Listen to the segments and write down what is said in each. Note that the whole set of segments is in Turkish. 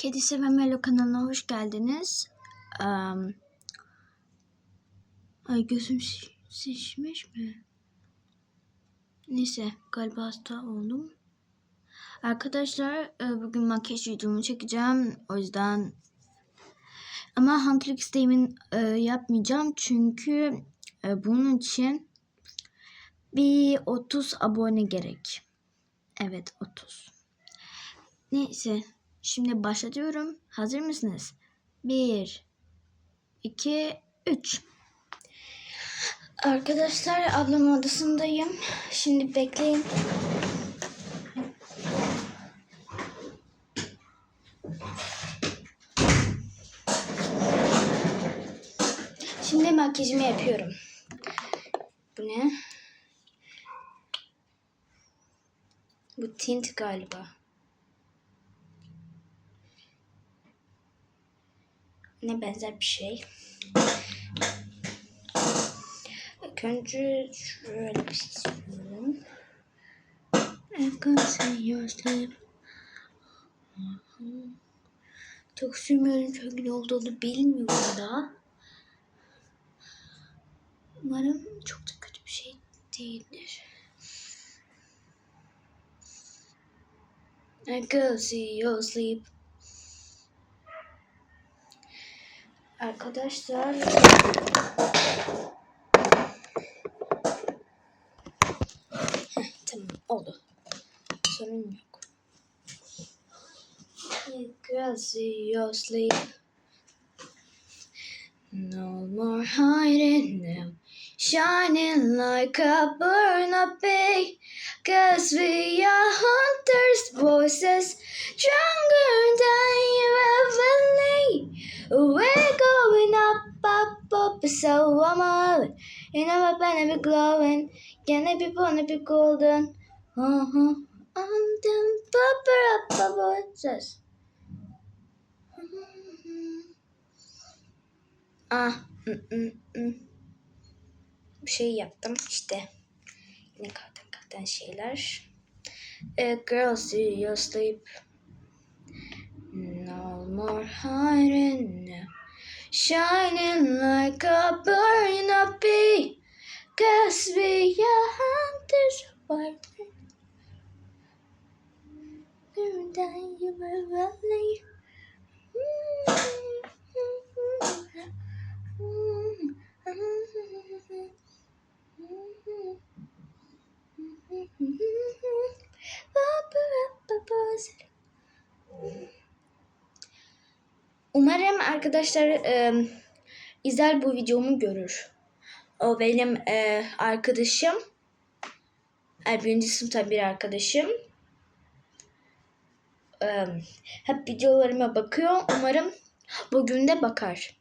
Kedi Seven Melo kanalına hoş geldiniz. Am, ay gözüm şiş- şişmiş mi? Neyse galiba hasta oldum. Arkadaşlar e, bugün makyaj videomu çekeceğim. O yüzden ama Hunter isteğimin e, yapmayacağım. Çünkü e, bunun için bir 30 abone gerek. Evet 30. Neyse şimdi başlatıyorum. Hazır mısınız? 1 2 3 Arkadaşlar ablamın odasındayım. Şimdi bekleyin. Şimdi makyajımı yapıyorum. Bu ne? Bu tint galiba. Ne benzer bir şey. İlk önce şöyle bir şey your sleep. Çok sürmüyorum çünkü ne olduğunu bilmiyorum da. Umarım çok da kötü bir şey değildir. I can see your sleep. Arkadaşlar Heh, tamam oldu. Sorun yok. Sleep. No more hiding now. Shining like a burn up bay. Cause we are hunters' voices. Stronger so I'm all You my pen be glowing. İt be it be golden? Uh-huh. I'm them bubble up, bubble, voices. Ah, mm, mm, mm. bir şey yaptım işte. Yine kalten kalten şeyler. A girl see you sleep. No more hiding. Shining like a burn up bee. Cause we are hunters for Than you were running. Umarım arkadaşlar e, izler bu videomu görür. O benim e, arkadaşım. E, birinci sınıfta bir arkadaşım. E, hep videolarıma bakıyor. Umarım bugün de bakar.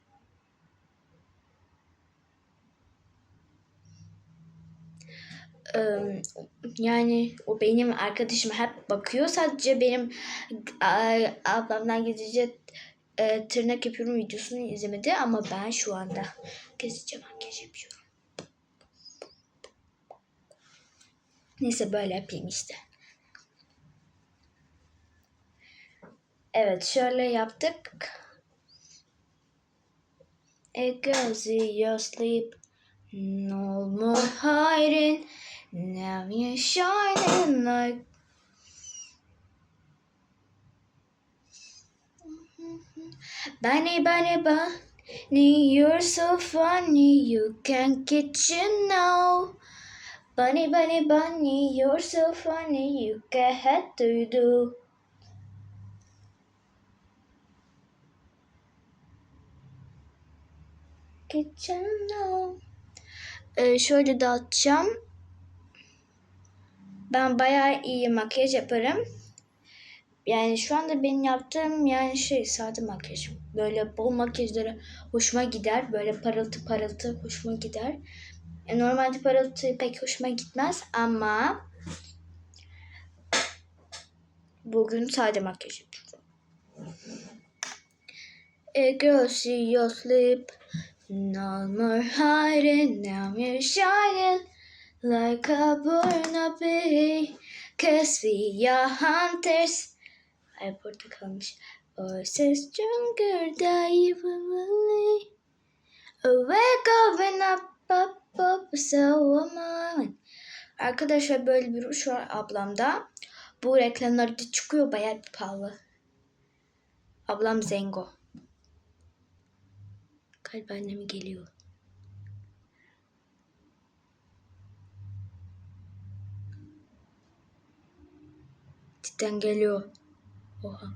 Yani o benim arkadaşım hep bakıyor. Sadece benim ablamdan gizlice e, tırnak yapıyorum videosunu izlemedi ama ben şu anda gizlice makyaj yapıyorum. Neyse böyle yapayım işte. Evet şöyle yaptık. A girl see you sleep. No more hiding. Now you're shining like. Bunny, bunny, bunny, you're so funny. You can't get you now. Bunny, bunny, bunny, you're so funny. You can't do do. Get you now. Ee, şöyle dağıtacağım. Ben bayağı iyi makyaj yaparım. Yani şu anda benim yaptığım yani şey sade makyaj. Böyle bol makyajları hoşuma gider. Böyle parıltı parıltı hoşuma gider. E, normalde parıltı pek hoşuma gitmez ama bugün sade makyaj yapıyorum. A girl see you sleep. No more hiding. Now you're shining like a burn Cause we are hunters. Ay burada kalmış. voices stronger than you believe. Awake going up up up so I. Arkadaşlar böyle bir ruj var ablamda. Bu reklamlarda çıkıyor bayağı bir pahalı. Ablam Zengo. Galiba annemi geliyor. Cidden geliyor. Oha.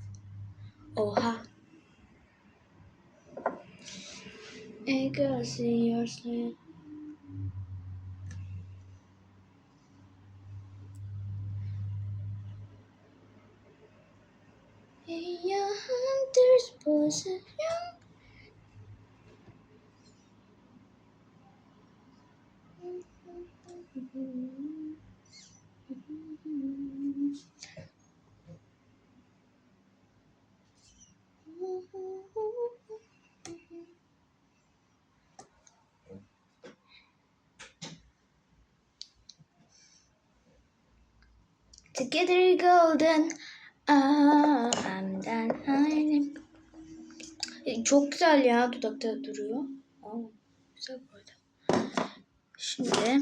Oha. Hey girl, see your sleep. Hey, your hunter's position. Together golden. I'm done hiding. E, Çok güzel ya dudakta duruyor. Aa, güzel bu arada. Şimdi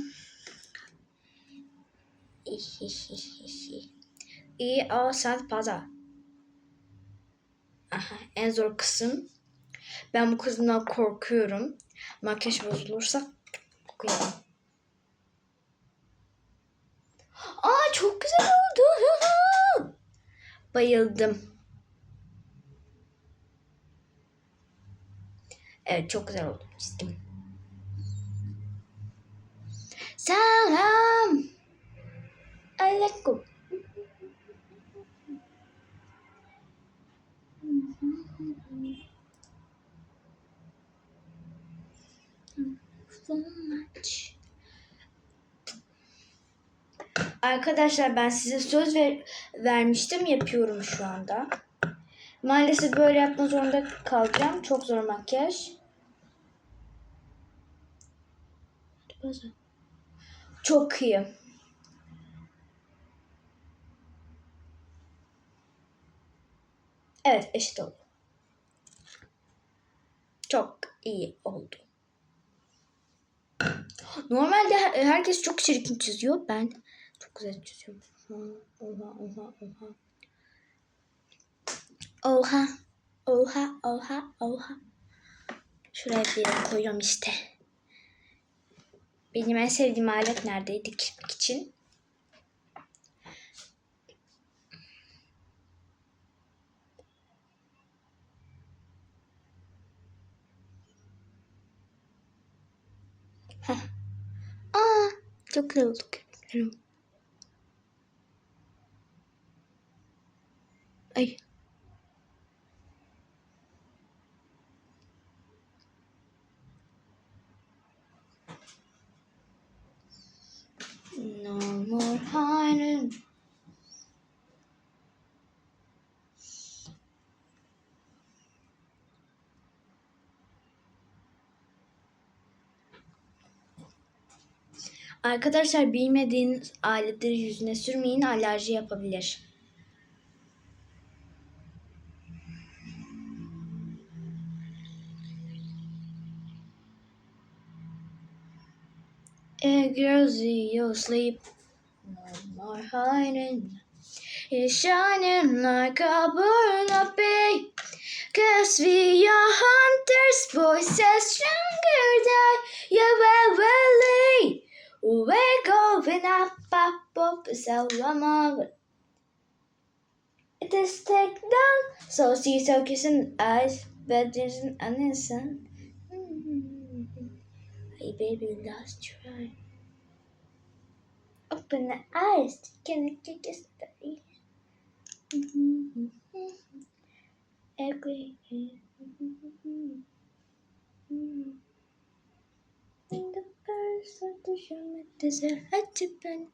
İyi o saat fazla. Aha, en zor kısım. Ben bu kısımdan korkuyorum. Makyaj bozulursa okuyalım. Aa çok güzel oldu. Bayıldım. Evet çok güzel oldu. Çizdim. Selam. Aleyküm. So much. Arkadaşlar ben size söz ver, vermiştim yapıyorum şu anda. Maalesef böyle yapmak zorunda kalacağım. Çok zor makyaj. Çok iyi. Evet eşit oldu. Çok iyi oldu. Normalde her- herkes çok çirkin çiziyor. Ben çok güzel çiziyorum. Oha oha oha. Oha. Oha oha oha. Şuraya bir koyuyorum işte. Benim en sevdiğim alet neredeydi için? Heh. Aa, çok güzel oldu Ay. No more hiding. Arkadaşlar bilmediğiniz aletleri yüzüne sürmeyin alerji yapabilir. Hey girls, you sleep. No more hiding. It's shining like a burnaby. Cause we are hunters, voices stronger than your valley. We're going up, up, up, so I'm. It is take down, so see, so kissing eyes, but an innocent. Hey baby, last try. Open the eyes, can I get this? Agree. In the of the show, there's a hat to pen.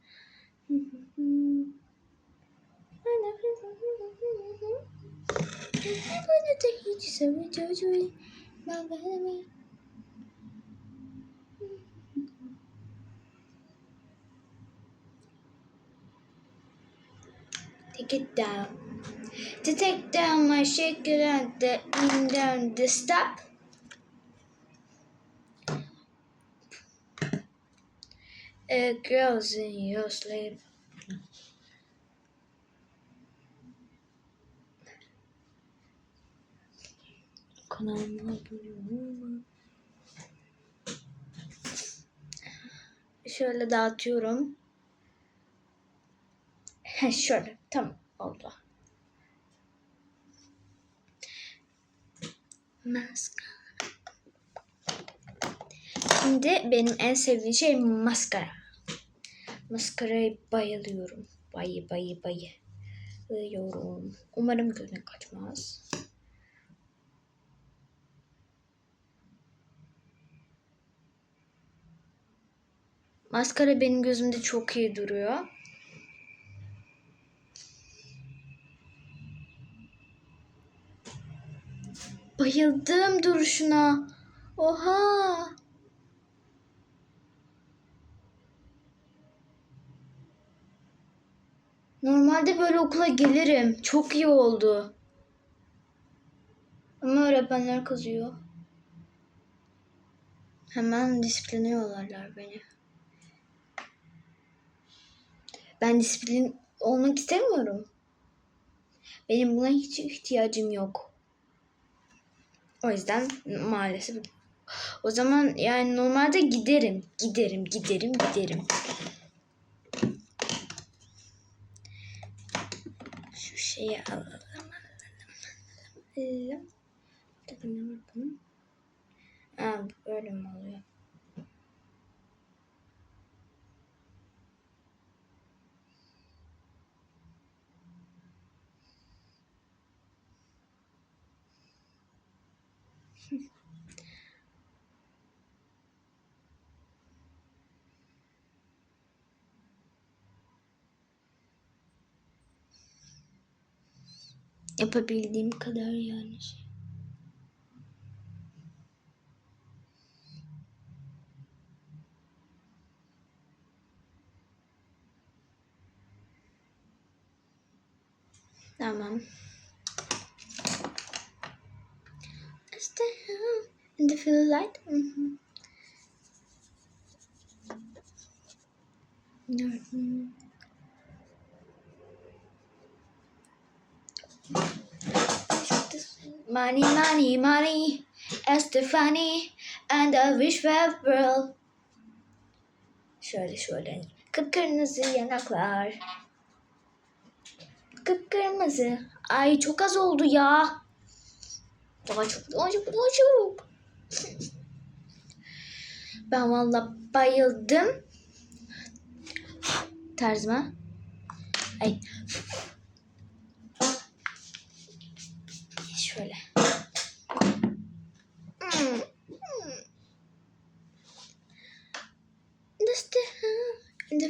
I wanna take you to some surgery. My enemy. Take it down. to take down my shaker and the in down the step. Uh, girls in your sleep. Kanalıma abone olma. Şöyle dağıtıyorum. Heh, Şöyle tamam oldu. Maskara. Şimdi benim en sevdiğim şey maskara. Maskaraya bayılıyorum. Bayı bayı bayılıyorum. Umarım gözüne kaçmaz. Maskara benim gözümde çok iyi duruyor. Bayıldım duruşuna. Oha. Normalde böyle okula gelirim. Çok iyi oldu. Ama öğretmenler kızıyor. Hemen disipline yollarlar beni. Ben disiplin olmak istemiyorum. Benim buna hiç ihtiyacım yok. O yüzden maalesef o zaman yani normalde giderim, giderim, giderim, giderim. Şu şeyi alalım. Aa, böyle mi oluyor? Yapabildiğim kadar yani. Tamam. Stay in the feel light. Mhm. Mhm. Money, money, money, Estefani and the wish for world. Şöyle şöyle. Kıpkırmızı yanaklar. Kıpkırmızı. Ay çok az oldu ya. Daha çok, daha çok, daha çok. Ben valla bayıldım. Tarzıma. Ay.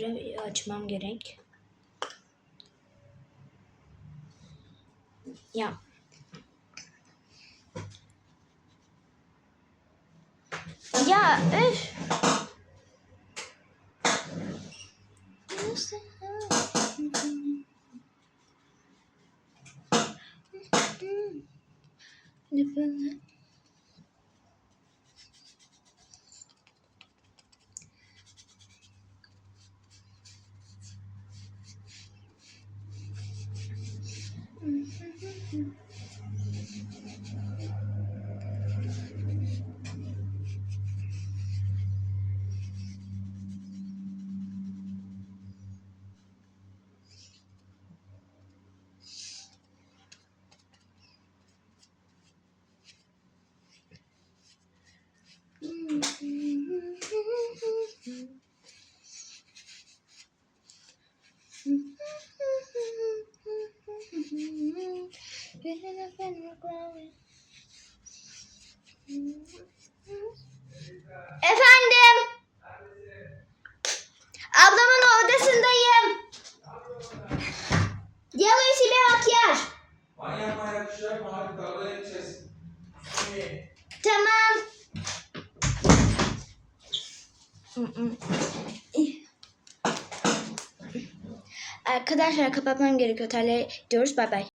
Pudrayı açmam gerek. Ya. Ya öf. Efendim. Ablamın odasındayım. Yalnız bir makyaj. Manyak manyak bir şey yapma hadi tarlaya gideceğiz. Tamam. Arkadaşlar kapatmam gerekiyor. Tarlaya gidiyoruz. Bay bay.